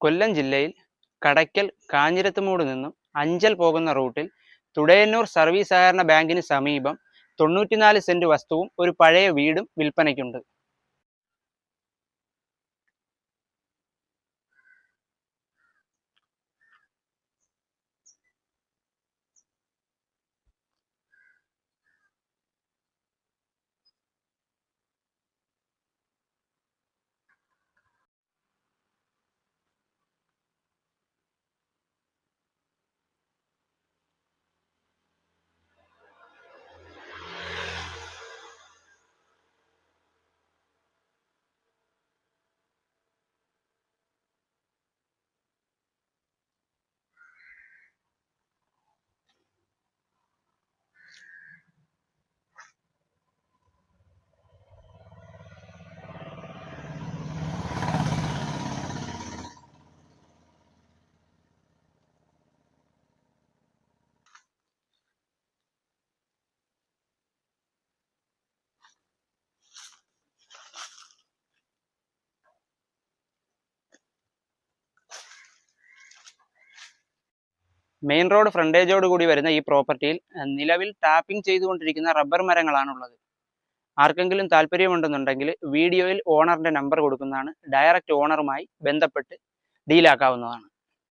കൊല്ലം ജില്ലയിൽ കടയ്ക്കൽ കാഞ്ഞിരത്തുമൂട് നിന്നും അഞ്ചൽ പോകുന്ന റൂട്ടിൽ തുടയന്നൂർ സർവീസ് സഹകരണ ബാങ്കിന് സമീപം തൊണ്ണൂറ്റിനാല് സെന്റ് വസ്തുവും ഒരു പഴയ വീടും വിൽപ്പനയ്ക്കുണ്ട്. മെയിൻ റോഡ് ഫ്രണ്ടേജോട് കൂടി വരുന്ന ഈ പ്രോപ്പർട്ടിയിൽ നിലവിൽ ടാപ്പിംഗ് ചെയ്തുകൊണ്ടിരിക്കുന്ന റബ്ബർ മരങ്ങളാണുള്ളത്. ആർക്കെങ്കിലും താല്പര്യമുണ്ടെന്നുണ്ടെങ്കിൽ വീഡിയോയിൽ ഓണറിന്റെ നമ്പർ കൊടുക്കുന്നതാണ്. ഡയറക്റ്റ് ഓണറുമായി ബന്ധപ്പെട്ട് ഡീലാക്കാവുന്നതാണ്